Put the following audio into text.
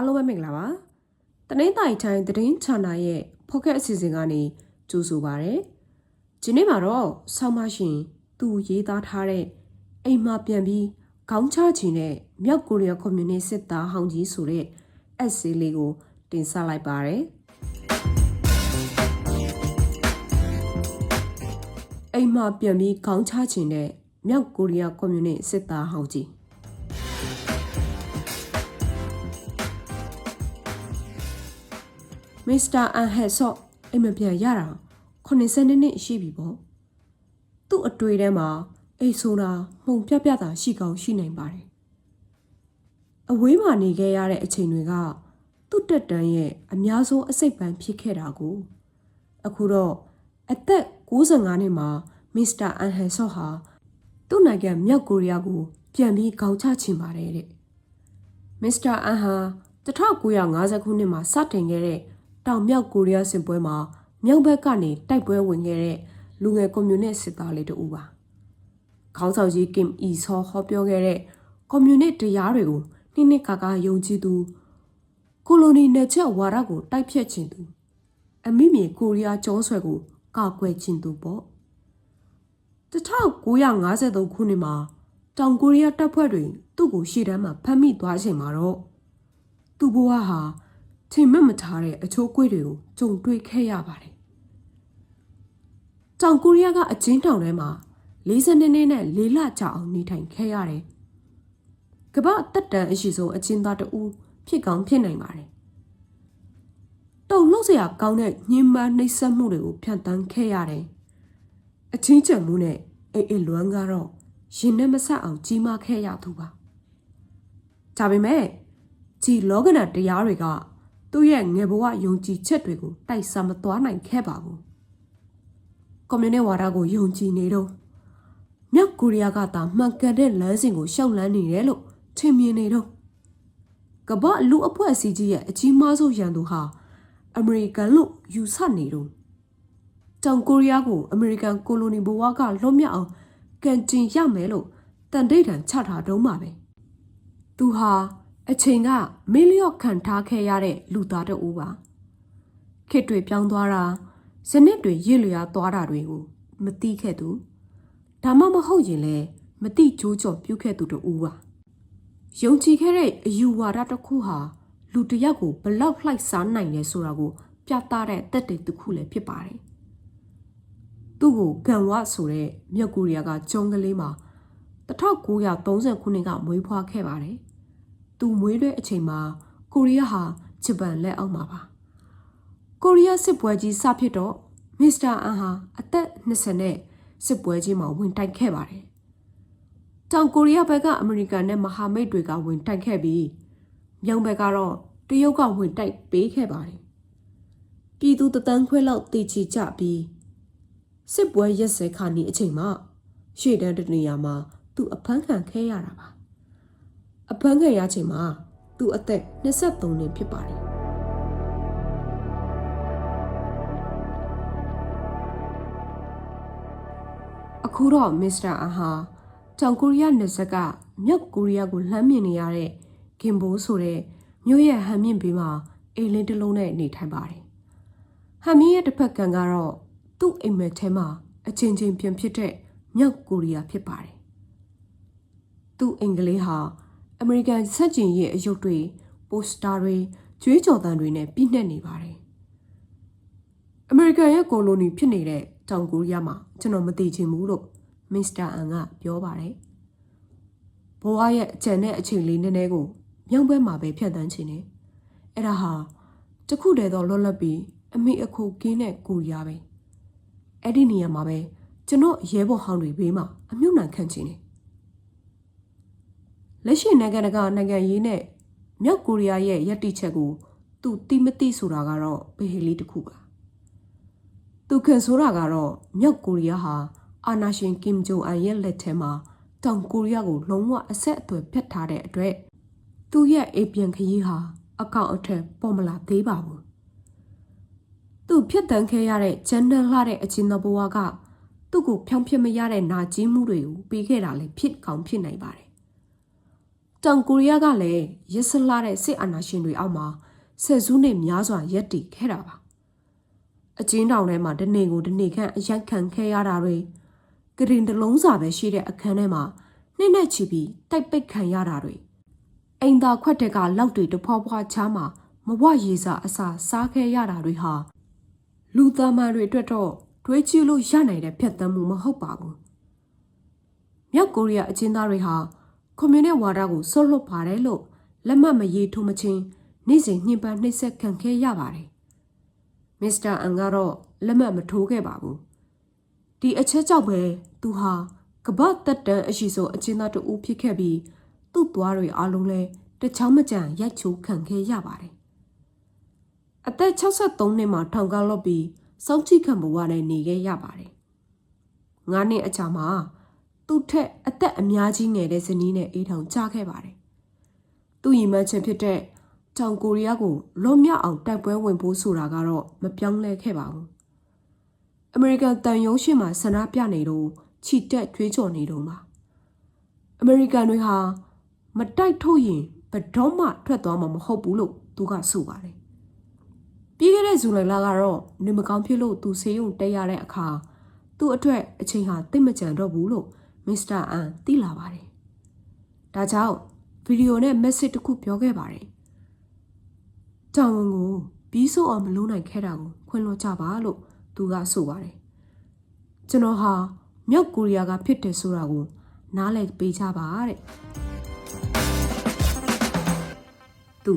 အားလုံးပဲမင်္ဂလာပါတနင်္သာရီတိုင်းသတင်းဌာနရဲ့ဖောက်ခက်အစီအစဉ်ကနေကြိုဆိုပါရစေဒီနေ့မှာတော့ဆောင်းမရှင်သူရေးသားထားတဲ့အိမ်မှာပြန်ပြီးခေါင်းချချင်တဲ့မြောက်ကိုရီးယားကွန်မြူနစ်စစ်သားဟောင်းကြီးဆိုတဲ့ essay လေးကို တင်ဆက်လိုက်ပါရစေအိမ်မှာပြန်ပြီးခေါင်းချချင်တဲ့မြောက်ကိုရီးယားကွန်မြူနစ်စစ်သားဟောင်းကြီး မစ္စတာအန်ဟက်ဆော့အိမ်မပြန်ရတာ80နှစ်ရှိပြီပေါ့သူ့အတွေ့ထဲမှာအိတ်ဆိုတာမှုံပြပြတာရှိကောင်းရှိနိုင်ပါတယ်အဝေးမှာနေခဲ့ရတဲ့အချိန်တွေကသူ့တက်တန်းရဲ့အများဆုံးအစိတ်ပိုင်းဖြစ်ခဲ့တာကိုအခုတော့အသက်65နှစ်မှာမစ္စတာအန်ဟက်ဆော့ဟာသူ့နိုင်ငံမြောက်ကိုရီးယားကိုပြန်ပြီးခေါင်းချချင်ပါတယ်တဲ့မစ္စတာအန်ဟာ1950ခုနှစ်မှာစတင်ခဲ့တဲ့ တောင်မြောက်ကိုရီးယားစစ်ပွဲမှာမြောက်ဘက်ကနေတိုက်ပွဲဝင်ခဲ့တဲ့လူငယ်ကွန်မြူနစ်စစ်သားလေးတူပါခေါင်းဆောင်ကြီးကင်အီဆောဟောပြောခဲ့တဲ့ကွန်မြူနစ်တရားတွေကိုနှိမ့်နှိမ့်ကာကာယုံကြည်သူကိုလိုနီနယ်ချက်ဝါဒကိုတိုက်ဖြတ်ခြင်းသူအမိမြေကိုရီးယားကျောဆွဲကိုကာကွယ်ခြင်းသူပေါ့1953ခုနှစ်မှာတောင်ကိုရီးယားတပ်ဖွဲ့တွေသူ့ကိုရှေ့တန်းမှာဖမ်းမိသွားချိန်မှာတော့သူ့ဘဝဟာ ချိန်မက်မထားတဲ့အချိုးကွေးတွေကိုကြုံတွေ့ခဲ့ရပါတယ်။တောင်ကိုရီးယားကအချင်းတောင်ထဲမှာ42နှစ်နဲ့၄လကြာအောင်နေထိုင်ခဲ့ရတယ်။ကမ္ဘာတက်တန်အရှိဆုံးအချင်းသားတဦးဖြစ်ကောင်းဖြစ်နိုင်ပါတယ်။တုံလို့စရာကောင်းတဲ့ညှဉ်းပန်းနှိပ်စက်မှုတွေကိုဖြန့်တန်းခဲ့ရတယ်။အချင်းချံမှုနဲ့အိမ်အိမ်လွမ်းကတော့ရင်နဲ့မဆက်အောင်ကြီးမားခဲ့ရသူပါ။ဒါပေမဲ့ဒီလောကနာတရားတွေက သူ့ရဲ့ငယ်ဘဝယုံကြည်ချက်တွေကိုတိုက်ဆမသွားနိုင်ခဲ့ပါဘူး။ကွန်မြူနစ်ဝါဒကိုယုံကြည်နေတော့မြောက်ကိုရီးယားကသာမှန်ကန်တဲ့လမ်းစဉ်ကိုရှောက်လန်းနေတယ်လို့ထင်မြင်နေတော့ကမ္ဘာလူအဖွဲ့အစည်းကြီးရဲ့အကြီးမားဆုံးရန်သူဟာအမေရိကန်လို့ယူဆနေတော့တောင်ကိုရီးယားကိုအမေရိကန်ကိုလိုနီဘဝကလွတ်မြောက်အောင်ကန်ကျင်ရမယ်လို့တန်တိတ်တန်ချထားတုံးပါပဲ။သူဟာ အချိန်ကမီလီယော့ခံထားခဲ့ရတဲ့လူသားတအူးပါခေတ်တွေပြောင်းသွားတာဇနစ်တွေရစ်လျာသွားတာတွေကိုမသိခဲ့သူဒါမှမဟုတ်ရင်လည်းမသိကြိုးကြော်ပြုတ်ခဲ့သူတအူးပါယုံကြည်ခဲ့တဲ့အယူဝါဒတစ်ခုဟာလူတစ်ယောက်ကိုဘလောက်လှိုက်စားနိုင်လဲဆိုတာကို ပြသတဲ့တက်တဲ့တစ်ခုလည်းဖြစ်ပါတယ်သူ့ကိုဂန်ဝဆိုတဲ့မြောက်ကိုရီးယားကကျုံကလေးမှာ1930ခုနှစ်ကမွေးဖွားခဲ့ပါတယ် သူမွေးတဲ့အချိန်မှာကိုရီးယားဟာဂျပန်လက်အောက်မှာပါကိုရီးယားစစ်ပွဲကြီးစဖြစ်တော့မစ္စတာအန်ဟာအသက်20နဲ့စစ်ပွဲကြီးမှာဝင်တိုက်ခဲ့ပါတယ်တောင်ကိုရီးယားဘက်ကအမေရိကန်နဲ့မဟာမိတ်တွေကဝင်တိုက်ခဲ့ပြီးမြောက်ဘက်ကတော့တရုတ်ကဝင်တိုက်ပေးခဲ့ပါတယ်ပြည်သူတသန်းခွဲလောက်တည်ချီကြပြီးစစ်ပွဲရက်စဲခါနီအချိန်မှာရှေ့တန်းတနေရာမှာသူအဖမ်းခံခဲ့ရတာပါ အဖမ်းခံရချိန်မှာသူအသက်23နှစ်ဖြစ်ပါတယ်အခုတော့မစ္စတာအဟာတောင်ကိုရီးယားနယ်စပ်ကမြောက်ကိုရီးယားကိုလှမ်းမြင်နေရတဲ့ဂင်ဘိုးဆိုတဲ့မြို့ရဲ့ဟန်မြင့်ဘေးမှာအိမ်လင်းတစ်လုံးနဲ့နေထိုင်ပါတယ်ဟန်မြင့်ရဲ့တစ်ဖက်ကံကတော့သူ့အိမ်မက်ထဲမှာအချင်းချင်းပြန်ဖြစ်တဲ့မြောက်ကိုရီးယားဖြစ်ပါတယ်သူ့အင်္ဂလိပ်ဟာ အမေရိကန်စက်ကျင်ရဲ့အယုတ်တွေပိုစတာတွေကြွေးကြော်သံတွေနဲ့ပြည့်နှက်နေပါတယ်အမေရိကန်ရဲ့ကိုလိုနီဖြစ်နေတဲ့တောင်ကိုရီးယားမှာကျွန်တော်မသိချင်ဘူးလို့မစ္စတာအန်ကပြောပါတယ်ဘဝရဲ့အကြံနဲ့အချိန်လေးနည်းနည်းကိုမြောင်းဘက်မှာပဲဖြတ်တန်းချင်တယ်အဲ့ဒါဟာတခုတည်းသောလွတ်လပ်ပြီးအမိအခုကင်းတဲ့ကိုရီးယားပဲအဲ့ဒီနေရာမှာပဲကျွန်တော်ရဲဘော်ဟောင်းတွေဘေးမှာအမြုပ်နှံခံချင်တယ် လက်ရှိနိုင်ငံတကာနိုင်ငံရေးနဲ့မြောက်ကိုရီးယားရဲ့ယက်တိချက်ကိုသူတိမတိဆိုတာကတော့ဘယ်ဟေလေးတစ်ခုပါသူခံဆိုတာကတော့မြောက်ကိုရီးယားဟာအာနာရှင်ကင်ဂျုံအန်ရဲ့လက်ထဲမှာတောင်ကိုရီးယားကိုလုံးဝအဆက်အသွယ်ဖြတ်ထားတဲ့အတွက်သူရဲ့အေပြန်ခရီးဟာအကောင့်အထက်ပေါ်မလာသေးပါဘူးသူဖြတ်တန်းခဲ့ရတဲ့ဂျန်နန်လှတဲ့အချင်းတော်ဘဝကသူ့ကိုဖြောင်းဖြစ်မရတဲ့နာကျင်မှုတွေကိုပြီးခဲ့တာလည်းဖြစ်ကောင်းဖြစ်နိုင်ပါတယ် တောင်ကိုရီးယားကလည်းရစ်စလာတဲ့စစ်အာဏာရှင်တွေအောက်မှာဆယ်စုနှစ်များစွာရပ်တည်ခဲ့တာပါအကျဉ်းထောင်ထဲမှာတနေ့ကိုတနေ့ခန့်အရိုက်ခံခဲ့ရတာတွေကရင်တလုံးစာပဲရှိတဲ့အခန်းထဲမှာနှစ်နဲ့ချီပြီးတိုက်ပိတ်ခံရတာတွေအိမ်သာခွက်တဲ့ကလောက်တွေတဖွာဖွာချားမှာမဝရေစာအစာစားခဲ့ရတာတွေဟာလူသားမန်တွေအတွက်တော့တွေးကြည့်လို့ရနိုင်တဲ့ဖြတ်သန်းမှုမဟုတ်ပါဘူးမြောက်ကိုရီးယားအကျဉ်းသားတွေဟာ ကွန်မြူနစ်ဝါဒကိုဆွတ်လွတ်ပါတယ်လို့လက်မှတ်မရေးထိုးမချင်းနေ့စဉ်ညှဉ်းပန်းနှိပ်စက်ခံခဲ့ရပါတယ်မစ္စတာအန်ကတော့လက်မှတ်မထိုးခဲ့ပါဘူးဒီအချက်ကြောင့်ပဲသူဟာကမ္ဘာတက်တန်းအရှိဆုံးအကျဉ်းသားတဦးဖြစ်ခဲ့ပြီးသူ့သွားတွေအလုံးလဲတစ်ချောင်းမကြံရိုက်ချိုးခံခဲ့ရပါတယ်အသက်63နှစ်မှာထောင်ကလွတ်ပြီးစောင့်ကြည့်ခံဘဝနဲ့နေခဲ့ရပါတယ်ငါးနှစ်အကြာမှာ သူ့ထက်အသက်အများကြီးငယ်တဲ့ဇနီးနဲ့အေးထောင်ကြခဲ့ပါတယ်သူ့ရည်မှန်းချက်ဖြစ်တဲ့တောင်ကိုရီးယားကိုလွန်မြောက်အောင်တိုက်ပွဲဝင်ဖို့ဆိုတာကတော့မပြောင်းလဲခဲ့ပါဘူးအမေရိကန်တန်ယုံရှိမှဆန္ဒပြနေတော့ချီတက်ကြွေးကြော်နေတော့မှာအမေရိကန်တွေဟာမတိုက်ထုတ်ရင်ဘယ်တော့မှထွက်သွားမှာမဟုတ်ဘူးလို့သူကဆိုပါတယ်ပြီးခဲ့တဲ့ဇူလိုင်လကတော့နေမကောင်းဖြစ်လို့သူဆေးရုံတက်ရတဲ့အခါသူ့အတွက်အချိန်ဟာတိတ်မကြံတော့ဘူးလို့ မစ္စတာအန်သိလာပါတယ်ဒါကြောင့်ဗီဒီယိုနဲ့ message တစ်ခုပြောခဲ့ပါတယ်တောင်ဝန်ကိုပြီးဆိုအောင်မလုပ်နိုင်ခဲ့တာကိုခွင့်လွှတ်ကြပါလို့သူကဆိုပါတယ်ကျွန်တော်ဟာမြောက်ကိုရီးယားကဖြစ်တယ်ဆိုတာကိုနားလည်ပေးကြပါတဲ့သူ